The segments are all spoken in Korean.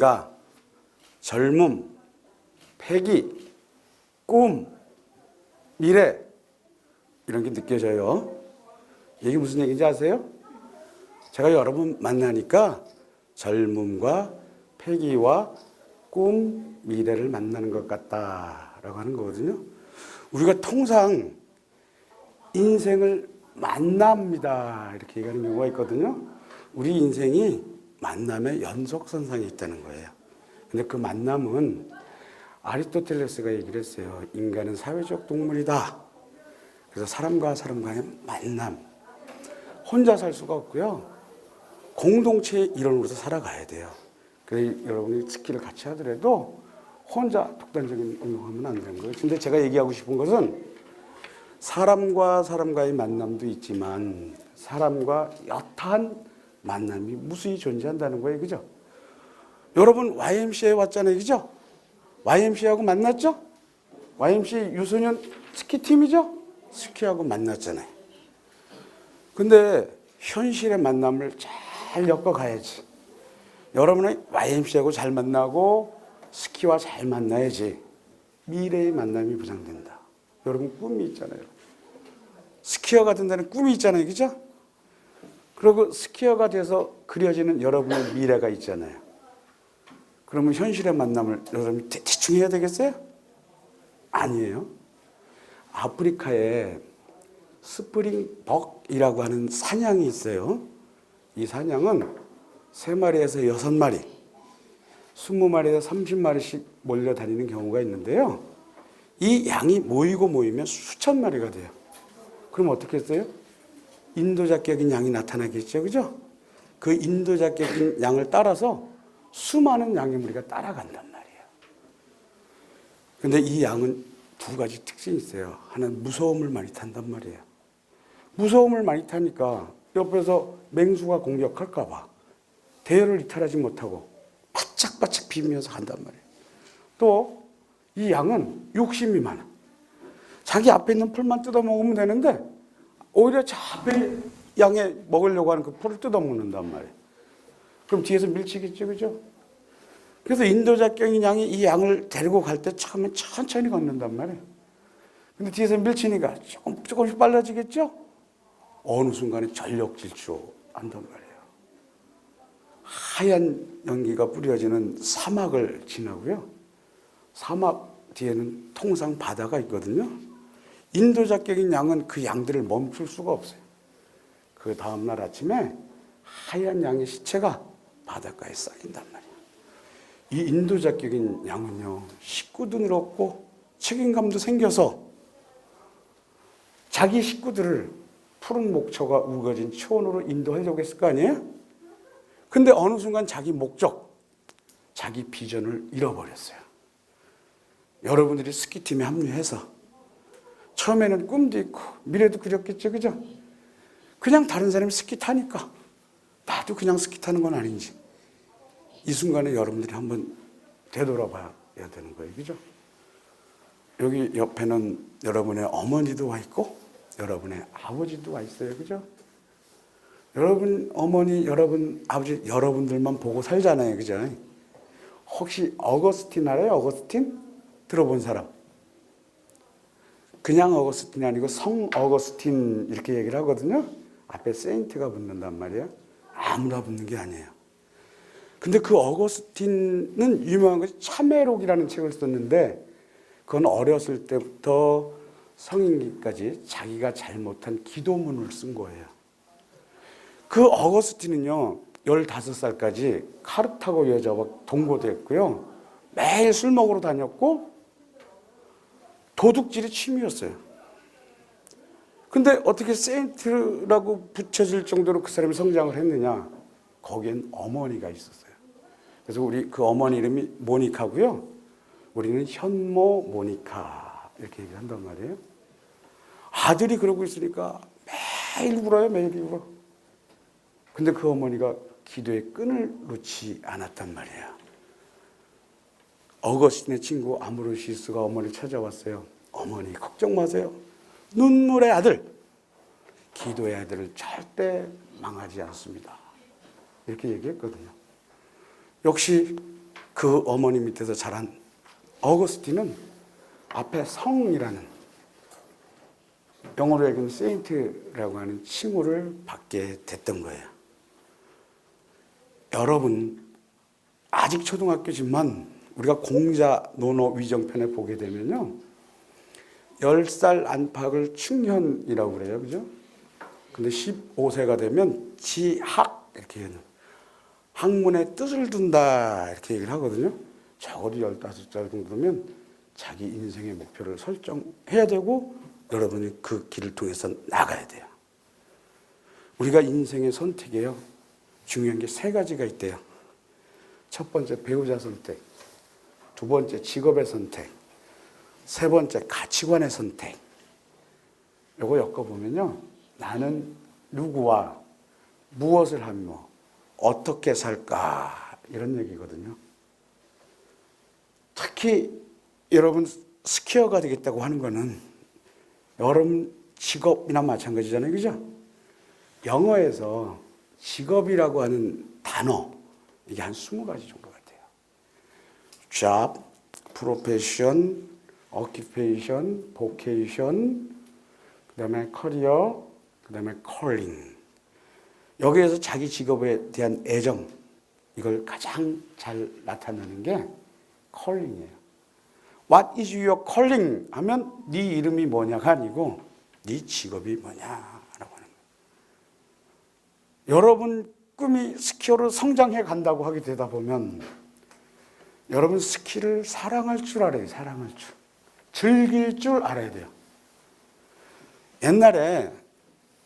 여기 오니까 젊음, 패기, 꿈, 미래 이런 게 느껴져요. 이게 무슨 얘기인지 아세요? 제가 여러분 만나니까 젊음과 패기와 꿈, 미래를 만나는 것 같다라고 하는 거거든요. 우리가 통상 인생을 만납니다. 이렇게 얘기하는 경우가 있거든요. 우리 인생이 만남의 연속선상에 있다는 거예요. 근데 그 만남은 아리스토텔레스가 얘기를 했어요. 인간은 사회적 동물이다. 그래서 사람과 사람 간의 만남. 혼자 살 수가 없고요. 공동체의 일원으로서 살아가야 돼요. 그래서 여러분이 스키를 같이 하더라도 혼자 독단적인 운동하면 안 되는 거예요. 근데 제가 얘기하고 싶은 것은 사람과 사람과의 만남도 있지만 사람과 여타한 만남이 무수히 존재한다는 거예요. 그죠? 여러분 YMCA에 왔잖아요. 그죠? YMCA하고 만났죠? YMCA 유소년 스키팀이죠? 스키하고 만났잖아요. 근데 현실의 만남을 잘 엮어가야지. 여러분은 YMCA하고 잘 만나고 스키와 잘 만나야지. 미래의 만남이 보장된다. 여러분 꿈이 있잖아요. 스키어가 된다는 꿈이 있잖아요. 그죠? 그리고 스키어가 돼서 그려지는 여러분의 미래가 있잖아요. 그러면 현실의 만남을 여러분이 대- 대충 해야 되겠어요? 아니에요. 아프리카에 스프링벅이라고 하는 사냥이 있어요. 이 사냥은 세 마리에서 여섯 마리, 스무 마리에서 삼십 마리씩 몰려 다니는 경우가 있는데요. 이 양이 모이고 모이면 수천 마리가 돼요. 그럼 어떻게 했어요? 인도자격인 양이 나타나겠죠, 그죠? 그 인도자격인 양을 따라서 수많은 양의 무리가 따라간단 말이에요. 근데 이 양은 두 가지 특징이 있어요. 하나는 무서움을 많이 탄단 말이에요. 무서움을 많이 타니까 옆에서 맹수가 공격할까봐 대열을 이탈하지 못하고 바짝바짝 비비면서 간단 말이에요. 또 이 양은 욕심이 많아. 자기 앞에 있는 풀만 뜯어 먹으면 되는데 오히려 저 앞에 양에 먹으려고 하는 그 풀을 뜯어 먹는단 말이에요. 그럼 뒤에서 밀치겠죠, 그죠? 그래서 인도자격인 양이 이 양을 데리고 갈 때 처음엔 천천히 걷는단 말이에요. 근데 뒤에서 밀치니까 조금, 조금씩 빨라지겠죠? 어느 순간에 전력 질주 한단 말이에요. 하얀 연기가 뿌려지는 사막을 지나고요. 사막 뒤에는 통상 바다가 있거든요. 인도자격인 양은 그 양들을 멈출 수가 없어요. 그 다음날 아침에 하얀 양의 시체가 바닷가에 쌓인단 말이에요. 이 인도자격인 양은요, 식구도 늘었고 책임감도 생겨서 자기 식구들을 푸른 목초가 우거진 초원으로 인도하려고 했을 거 아니에요? 근데 어느 순간 자기 목적, 자기 비전을 잃어버렸어요. 여러분들이 스키팀에 합류해서 처음에는 꿈도 있고 미래도 그렸겠죠, 그죠? 그냥 다른 사람이 스키 타니까 나도 그냥 스키 타는 건 아닌지 이 순간에 여러분들이 한번 되돌아봐야 되는 거예요, 그죠? 여기 옆에는 여러분의 어머니도 와 있고 여러분의 아버지도 와 있어요, 그죠? 여러분 어머니, 여러분 아버지, 여러분들만 보고 살잖아요, 그죠? 혹시 어거스틴 알아요? 어거스틴 들어본 사람? 그냥 어거스틴이 아니고 성 어거스틴 이렇게 얘기를 하거든요. 앞에 세인트가 붙는단 말이에요. 아무나 붙는 게 아니에요. 근데 그 어거스틴은 유명한 것이 참회록이라는 책을 썼는데 그건 어렸을 때부터 성인기까지 자기가 잘못한 기도문을 쓴 거예요. 그 어거스틴은요, 15살까지 카르타고 여자와 동거됐고요. 매일 술 먹으러 다녔고, 도둑질이 취미였어요. 근데 어떻게 세인트라고 붙여질 정도로 그 사람이 성장을 했느냐? 거기엔 어머니가 있었어요. 그래서 우리 그 어머니 이름이 모니카고요. 우리는 현모 모니카 이렇게 얘기한단 말이에요. 아들이 그러고 있으니까 매일 울어요, 매일 울어. 근데 그 어머니가 기도의 끈을 놓지 않았단 말이에요. 어거스틴의 친구 아무로시스가 어머니를 찾아왔어요. 어머니 걱정 마세요. 눈물의 아들, 기도의 아들을 절대 망하지 않습니다. 이렇게 얘기했거든요. 역시 그 어머니 밑에서 자란 어거스틴은 앞에 성이라는 영어로 얘기하면 세인트라고 하는 칭호를 받게 됐던 거예요. 여러분 아직 초등학교지만 우리가 공자 논어 위정편에 보게 되면요. 10살 안팎을 충현이라고 그래요. 그죠? 근데 15세가 되면 지학 이렇게 해요. 학문의 뜻을 둔다 이렇게 얘기를 하거든요. 적어도 15살 정도면 자기 인생의 목표를 설정해야 되고 여러분이 그 길을 통해서 나가야 돼요. 우리가 인생의 선택에요. 중요한 게 세 가지가 있대요. 첫 번째 배우자 선택, 두 번째 직업의 선택, 세 번째 가치관의 선택. 요거 엮어보면요. 나는 누구와 무엇을 하며 어떻게 살까 이런 얘기거든요. 특히 여러분 스키어가 되겠다고 하는 거는 여러분 직업이나 마찬가지잖아요. 그죠? 영어에서 직업이라고 하는 단어 이게 한 20가지 정도. Job, profession, occupation, vocation, 그 다음에 커리어, 그 다음에 calling. 여기에서 자기 직업에 대한 애정 이걸 가장 잘 나타내는 게 calling이에요. What is your calling? 하면 네 이름이 뭐냐가 아니고 네 직업이 뭐냐라고 하는 거예요. 여러분 꿈이 스키어로 성장해 간다고 하게 되다 보면 여러분 스키를 사랑할 줄 알아요. 사랑할 줄. 즐길 줄 알아야 돼요. 옛날에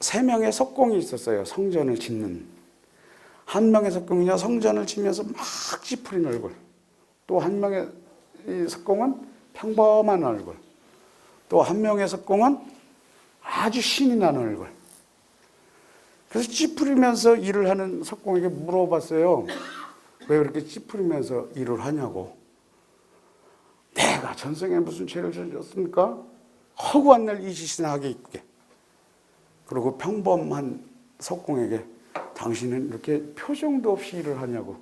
세 명의 석공이 있었어요. 성전을 짓는. 한 명의 석공이냐 성전을 지면서 막 찌푸린 얼굴. 또 한 명의 이 석공은 평범한 얼굴. 또 한 명의 석공은 아주 신이 나는 얼굴. 그래서 찌푸리면서 일을 하는 석공에게 물어봤어요. 왜 그렇게 찌푸리면서 일을 하냐고. 내가 전생에 무슨 죄를 저질렀습니까? 허구한 날이 짓이나 하게 있게. 그리고 평범한 석공에게 당신은 이렇게 표정도 없이 일을 하냐고.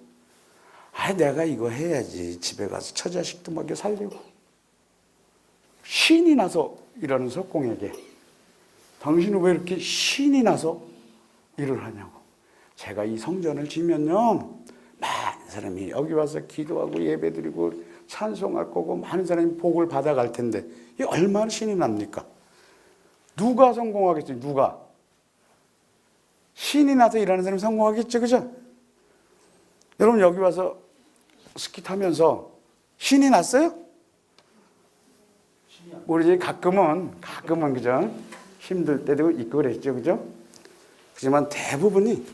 아, 내가 이거 해야지. 집에 가서 처자식도 먹여 살리고. 신이 나서 일하는 석공에게 당신은 왜 이렇게 신이 나서 일을 하냐고. 제가 이 성전을 지면요. 사람이 여기 와서 기도하고 예배드리고 찬송할 거고 많은 사람이 복을 받아갈 텐데 이 얼마나 신이 납니까? 누가 성공하겠어요? 누가? 신이 나서 일하는 사람이 성공하겠죠, 그죠? 여러분 여기 와서 스키 타면서 신이 났어요? 모르지 가끔은 가끔은 그죠? 힘들 때도 있고 그랬죠, 그죠? 하지만 대부분이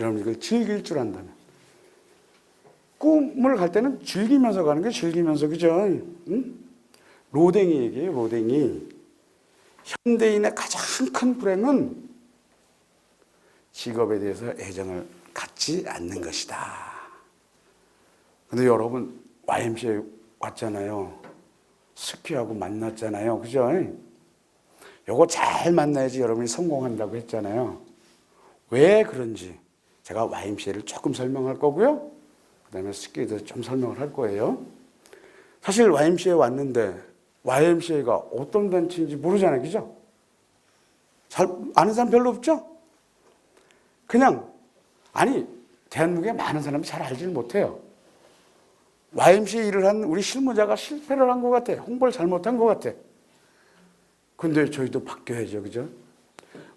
여러분 이걸 즐길 줄 안다면 꿈을 갈 때는 즐기면서 가는 게 즐기면서 그죠? 응? 로댕이 얘기예요, 로댕이. 현대인의 가장 큰 불행은 직업에 대해서 애정을 갖지 않는 것이다. 근데 여러분 YMCA 왔잖아요. 스키하고 만났잖아요. 그죠? 요거 잘 만나야지 여러분이 성공한다고 했잖아요. 왜 그런지 제가 YMCA를 조금 설명할 거고요. 그 다음에 스키에 대해서 좀 설명을 할 거예요. 사실 YMCA 왔는데 YMCA가 어떤 단체인지 모르잖아요. 그죠? 잘 아는 사람 별로 없죠? 그냥 아니 대한민국에 많은 사람이 잘 알지를 못해요. YMCA 일을 한 우리 실무자가 실패를 한 것 같아. 홍보를 잘못한 것 같아. 근데 저희도 바뀌어야죠. 그죠?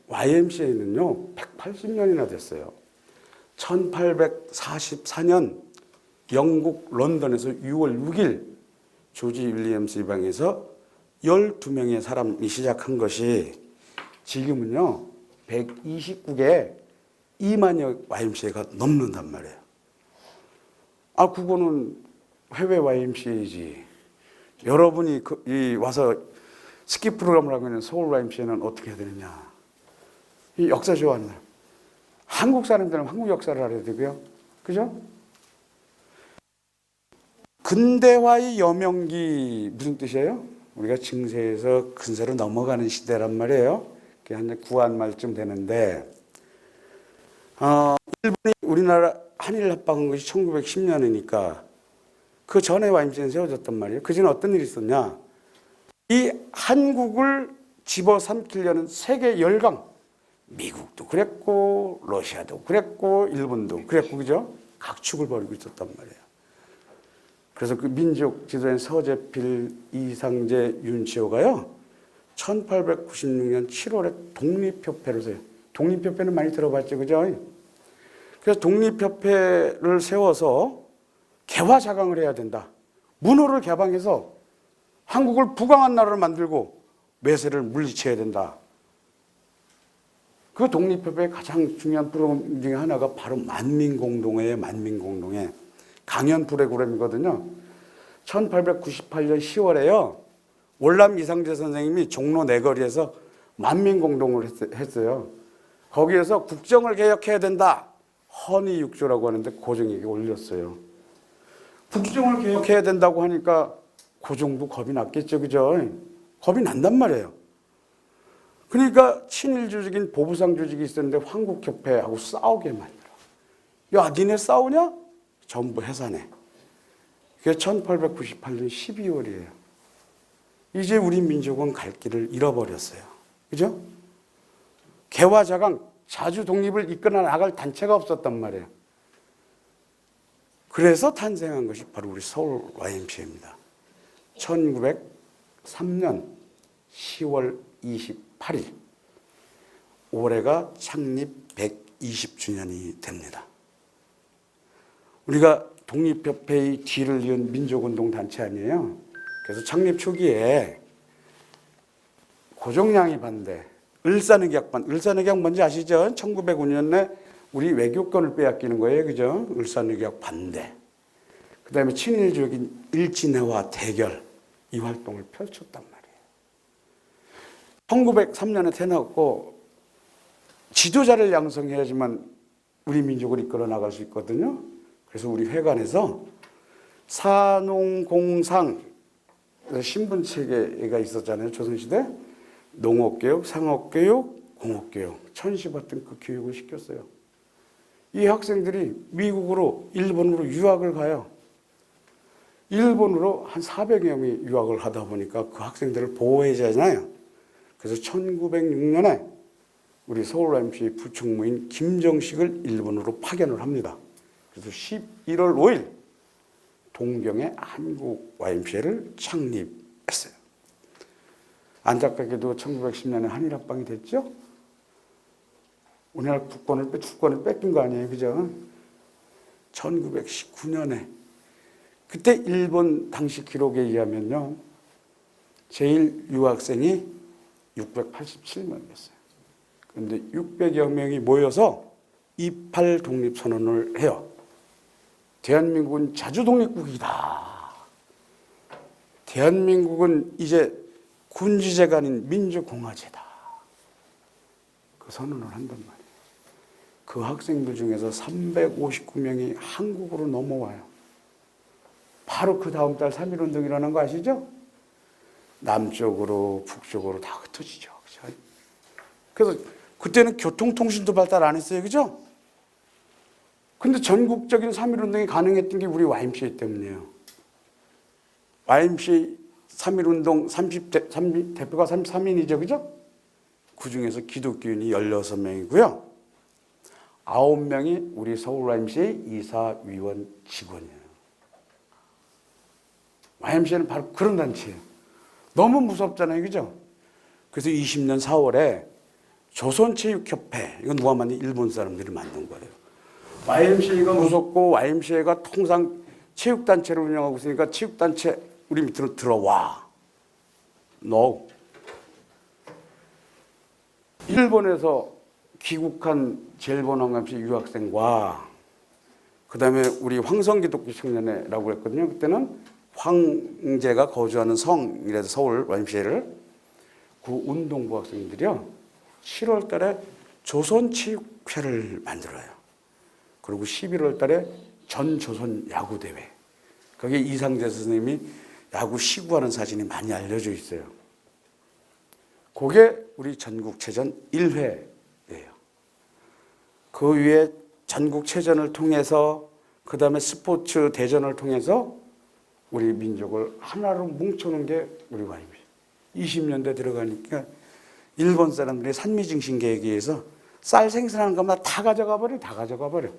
YMCA는요, 180년이나 됐어요. 1844년 영국 런던에서 6월 6일 조지 윌리엄스 이방에서 12명의 사람이 시작한 것이 지금은요, 129개 2만여 YMCA가 넘는단 말이에요. 아, 그거는 해외 YMCA지. 여러분이 그, 이 와서 스키 프로그램을 하고 있는 서울 YMCA는 어떻게 해야 되느냐. 이 역사 좋아하는. 한국 사람들은 한국 역사를 알아야 되고요. 그죠? 근대화의 여명기 무슨 뜻이에요? 우리가 증세에서 근세로 넘어가는 시대란 말이에요. 그게 한 구한 말쯤 되는데 어, 일본이 우리나라 한일 합방한 것이 1910년이니까 그 전에 YMCA는 세워졌단 말이에요. 그 전에 어떤 일이 있었냐? 이 한국을 집어삼키려는 세계 열강, 미국도 그랬고 러시아도 그랬고 일본도 그랬고 그죠? 각축을 벌이고 있었단 말이에요. 그래서 그 민족 지도인 서재필, 이상재, 윤치호가요. 1896년 7월에 독립협회를 세요. 독립협회는 많이 들어봤죠, 그죠? 그래서 독립협회를 세워서 개화자강을 해야 된다. 문호를 개방해서 한국을 부강한 나라를 만들고 외세를 물리쳐야 된다. 그 독립협회의 가장 중요한 프로그램 중에 하나가 바로 만민공동회의 만민공동회 강연 프로그램이거든요. 1898년 10월에요. 월남 이상재 선생님이 종로 내거리에서 만민공동을 했- 했어요. 거기에서 국정을 개혁해야 된다. 헌의육조라고 하는데 고종에게 올렸어요. 국정을 개혁해야 된다고 하니까 고종도 겁이 났겠죠, 그죠? 겁이 난단 말이에요. 그러니까 친일 조직인 보부상 조직이 있었는데 황국협회하고 싸우게 만들어. 야, 니네 싸우냐? 전부 해산해. 그게 1898년 12월이에요. 이제 우리 민족은 갈 길을 잃어버렸어요. 그죠? 개화자강, 자주 독립을 이끌어 나갈 단체가 없었단 말이에요. 그래서 탄생한 것이 바로 우리 서울 YMCA입니다. 1903년 10월 28일 올해가 창립 120주년이 됩니다. 우리가 독립협회의 뒤를 이은 민족운동 단체 아니에요. 그래서 창립 초기에 고종량이 반대, 을사늑약 반, 을사늑약 뭔지 아시죠? 1905년에 우리 외교권을 빼앗기는 거예요, 그죠? 을사늑약 반대. 그 다음에 친일적인 일진회와 대결 이 활동을 펼쳤단 말이에요. 1903년에 태어났고 지도자를 양성해야지만 우리 민족을 이끌어 나갈 수 있거든요. 그래서 우리 회관에서 산농공상 신분 체계가 있었잖아요. 조선시대 농업교육, 상업교육, 공업교육, 천시바 등그 교육을 시켰어요. 이 학생들이 미국으로 일본으로 유학을 가요. 일본으로 한 400여 명이 유학을 하다 보니까 그 학생들을 보호해야잖아요. 그래서 1906년에 우리 서울 MC 부총무인 김정식을 일본으로 파견을 합니다. 그래서 11월 5일 동경에 한국 YMCA를 창립했어요. 안타깝게도 1910년에 한일 합방이 됐죠. 우리나라 국권을 빼, 주권을 뺏긴 거 아니에요, 그죠? 1919년에 그때 일본 당시 기록에 의하면요, 제일 유학생이 687명이었어요. 그런데 600여 명이 모여서 이팔 독립 선언을 해요. 대한민국은 자주 독립국이다. 대한민국은 이제 군주제가 아닌 민주공화제다. 그 선언을 한단 말이에요. 그 학생들 중에서 359명이 한국으로 넘어와요. 바로 그 다음 달 3.1 운동 일어난 거 아시죠? 남쪽으로 북쪽으로 다 흩어지죠. 그죠? 그래서 그때는 교통통신도 발달 안 했어요. 그죠? 근데 전국적인 3.1운동이 가능했던 게 우리 YMCA 때문이에요. YMCA 3.1운동 30대, 30, 대표가 33인이죠. 그죠? 그 중에서 기독교인이 16명이고요. 9명이 우리 서울 YMCA 이사위원 직원이에요. YMCA는 바로 그런 단체예요. 너무 무섭잖아요. 그죠? 그래서 20년 4월에 조선체육협회, 이건 누가 만든 일본 사람들이 만든 거예요. YMCA가 무섭고 YMCA가 통상 체육단체를 운영하고 있으니까 체육단체 우리 밑으로 들어와. No. 일본에서 귀국한 젤본왕감시 유학생과 그 다음에 우리 황성기독교 청년회라고 했거든요. 그때는 황제가 거주하는 성이라서 서울 YMCA를 그 운동부 학생들이요. 7월 달에 조선체육회를 만들어요. 그리고 11월 달에 전 조선 야구 대회. 거기에 이상재 선생님이 야구 시구하는 사진이 많이 알려져 있어요. 그게 우리 전국체전 1회예요. 그 위에 전국체전을 통해서 그 다음에 스포츠 대전을 통해서 우리 민족을 하나로 뭉쳐놓은 게 우리 YMCA. 20년대 들어가니까 일본 사람들이 산미증신 계획에 의해서 쌀 생산하는 것만 다 가져가 버려, 다 가져가 버려.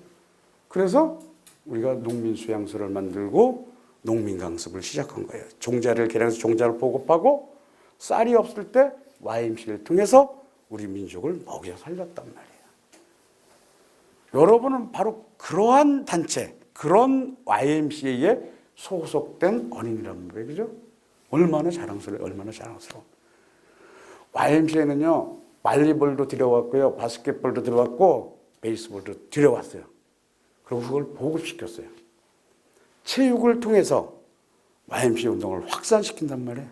그래서 우리가 농민 수양소를 만들고 농민 강습을 시작한 거예요. 종자를 개량해서 종자를 보급하고 쌀이 없을 때 YMC를 통해서 우리 민족을 먹여 살렸단 말이에요. 여러분은 바로 그러한 단체, 그런 YMCA에 소속된 어린이란 말이에요. 그죠? 얼마나 자랑스러워요. 얼마나 자랑스러워. YMCA는요, 말리볼도 들여왔고요, 바스켓볼도 들어왔고, 베이스볼도 들여왔어요. 그걸 보급시켰어요. 체육을 통해서 YMCA 운동을 확산시킨단 말이에요.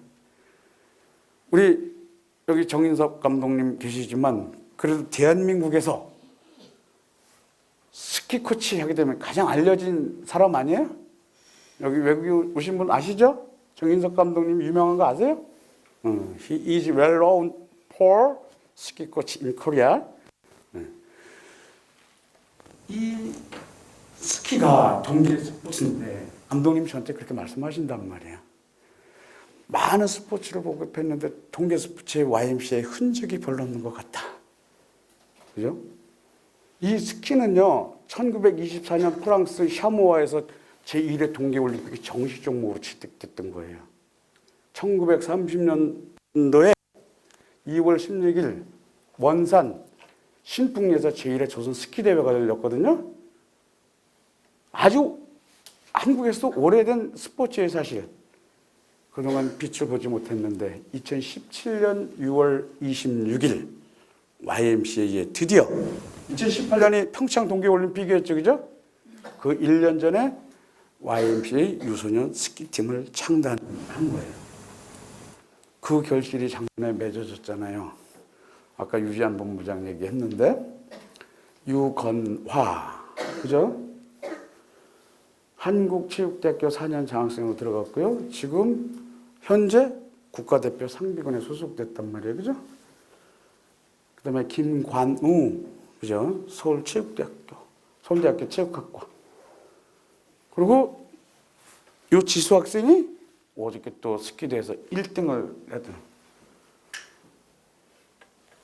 우리 여기 정인석 감독님 계시지만 그래도 대한민국에서 스키 코치 하게 되면 가장 알려진 사람 아니에요? 여기 외국에 오신 분 아시죠? 정인석 감독님 유명한 거 아세요? 음, he is well known for ski coach in Korea. 네. 이 스키가 동계 스포츠인데 감독님 저한테 그렇게 말씀하신단 말이에요. 많은 스포츠를 보급했는데 동계 스포츠의 YMCA의 흔적이 별로 없는 것 같다. 그죠? 이 스키는요, 1924년 프랑스 샤모아에서 제1회 동계올림픽이 정식 종목으로 채택됐던 거예요. 1930년도에 2월 16일 원산 신풍리에서 제1회 조선 스키 대회가 열렸거든요. 아주 한국에서 오래된 스포츠의 사실. 그동안 빛을 보지 못했는데 2017년 6월 26일 YMCA에 드디어 2018년이 평창 동계올림픽이었죠, 그죠? 그 1년 전에 YMCA 유소년 스키팀을 창단한 거예요. 그 결실이 작년에 맺어졌잖아요. 아까 유지한 본부장 얘기했는데 유건화, 그죠? 한국체육대학교 4년 장학생으로 들어갔고요. 지금 현재 국가대표 상비군에 소속됐단 말이에요. 그죠? 그 다음에 김관우, 그죠? 서울체육대학교, 서울대학교 체육학과. 그리고 요 지수 학생이 어저께 또 스키대에서 1등을 했던.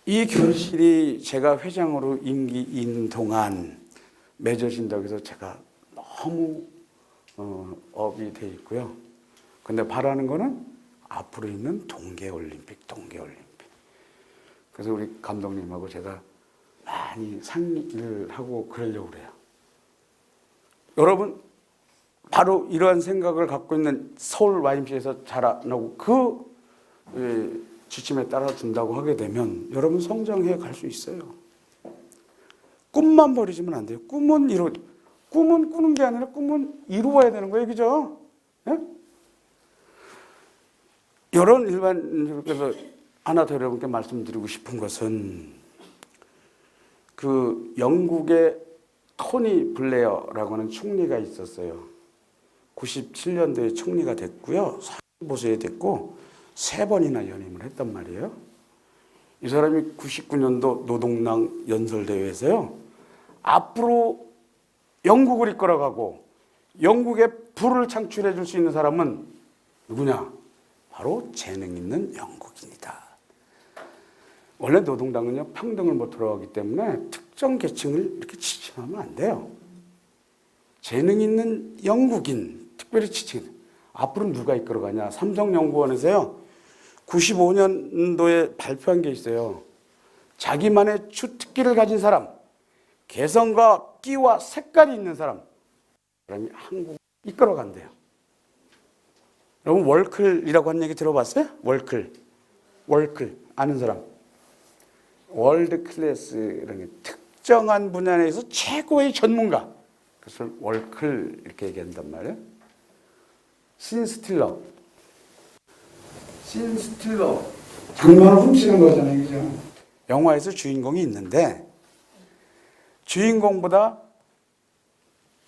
이 결실이 제가 회장으로 임기인 동안 맺어진다고 해서 제가 너무 어, 업이 돼 있고요. 근데 바라는 거는 앞으로 있는 동계올림픽, 동계올림픽. 그래서 우리 감독님하고 제가 많이 상의를 하고 그러려고 그래요. 여러분, 바로 이러한 생각을 갖고 있는 서울 YMCA에서 자라나고 그 예, 지침에 따라 준다고 하게 되면 여러분 성장해 갈 수 있어요. 꿈만 버리시면 안 돼요. 꿈은 이루, 꿈은 꾸는 게 아니라 꿈은 이루어야 되는 거예요. 그죠? 예? 이런 일반적으로 하나 더 여러분께 말씀드리고 싶은 것은 그 영국의 토니 블레어라고 하는 총리가 있었어요. 97년도에 총리가 됐고요. 보수에 됐고 세 번이나 연임을 했단 말이에요. 이 사람이 99년도 노동당 연설대회에서요. 앞으로 영국을 이끌어가고 영국의 부를 창출해 줄 수 있는 사람은 누구냐? 바로 재능 있는 영국인이다. 원래 노동당은요 평등을 못 들어가기 때문에 특정 계층을 이렇게 지칭하면 안 돼요. 재능 있는 영국인, 특별히 지칭. 앞으로 누가 이끌어가냐? 삼성연구원에서요 95년도에 발표한 게 있어요. 자기만의 주특기를 가진 사람, 개성과 끼와 색깔이 있는 사람, 사람이 한국 이끌어 간대요. 여러분 월클이라고 한 얘기 들어봤어요? 월클, 월클 아는 사람. 월드 클래스라는 게 특정한 분야 내에서 최고의 전문가. 그것을 월클 이렇게 얘기한단 말이에요. 신스틸러. 신스틸러. 장난을 훔치는 거잖아요. 그죠? 영화에서 주인공이 있는데 주인공보다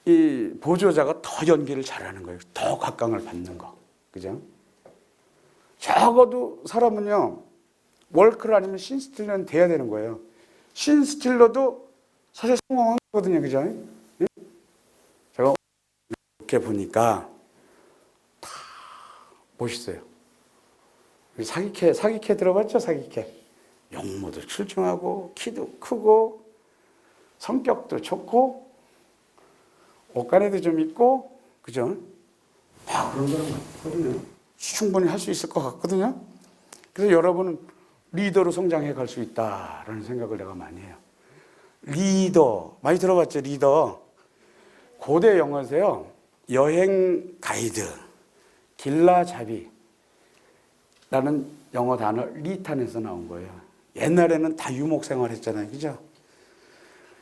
이 보조자가 더 연기를 잘하는 거예요. 더 각광을 받는 거. 그죠? 적어도 사람은요, 월클 아니면 신스틸러는 돼야 되는 거예요. 신스틸러도 사실 성공한 거든요, 그죠? 예? 제가 이렇게 보니까 다 멋있어요. 사기캐, 사기캐 들어봤죠? 사기캐. 용모도 출중하고, 키도 크고, 성격도 좋고, 옷가래도 좀 있고, 그죠? 다 그런 사람 같거든요. 충분히 할 수 있을 것 같거든요. 그래서 여러분은 리더로 성장해 갈 수 있다라는 생각을 내가 많이 해요. 리더 많이 들어봤죠 리더 고대 영어에서요 여행 가이드 길라잡이라는 영어 단어 리탄에서 나온 거예요 옛날에는 다 유목 생활했잖아요 그죠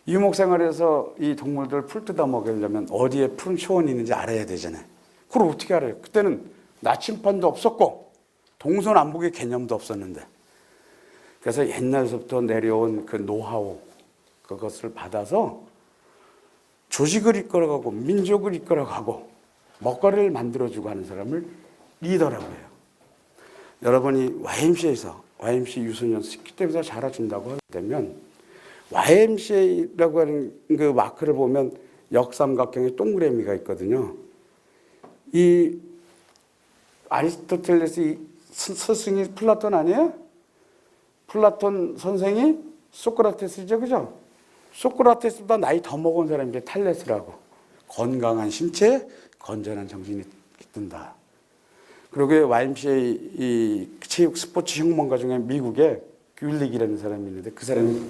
유목 생활에서 이 동물들 풀 뜯어 먹으려면 어디에 푸른 초원이 있는지 알아야 되잖아요. 그걸 어떻게 알아요? 그때는 나침판도 없었고 동서남북의 개념도 없었는데. 그래서 옛날서부터 내려온 그 노하우 그것을 받아서 조직을 이끌어가고 민족을 이끌어가고 먹거리를 만들어주고 하는 사람을 리더라고 해요. 여러분이 YMCA에서 YMCA 유소년 스키 때부터 자라준다고 하게 되면 YMCA라고 하는 그 마크를 보면 역삼각형의 동그라미가 있거든요. 이 아리스토텔레스 스승이 플라톤 아니에요? 플라톤 선생이 소크라테스죠, 그죠? 소크라테스보다 나이 더 먹은 사람이 게 탈레스라고 건강한 신체, 건전한 정신이 든다. 그리고 YMCA 이 체육 스포츠 혁명가 중에 미국에 귤릭이라는 사람이 있는데 그 사람이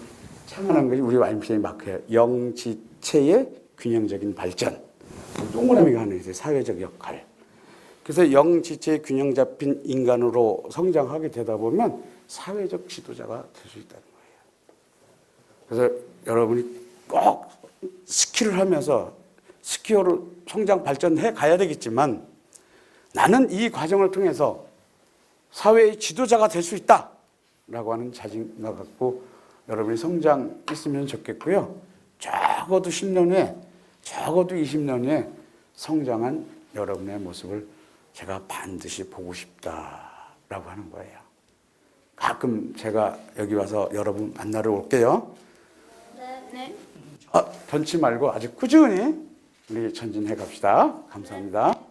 창안한 것이 우리 YMCA 마크예요. 영지체의 균형적인 발전. 동그라미가 하나 있어요. 사회적 역할. 그래서 영지체의 균형 잡힌 인간으로 성장하게 되다 보면 사회적 지도자가 될 수 있다는 거예요. 그래서 여러분이 꼭 스킬을 하면서 스키어로 성장 발전해 가야 되겠지만 나는 이 과정을 통해서 사회의 지도자가 될 수 있다 라고 하는 자신감 갖고 여러분이 성장했으면 좋겠고요. 적어도 10년 후에 적어도 20년 후에 성장한 여러분의 모습을 제가 반드시 보고 싶다라고 하는 거예요. 가끔 제가 여기 와서 여러분 만나러 올게요. 네. 아, 변치 말고 아주 꾸준히 우리 전진해 갑시다. 감사합니다.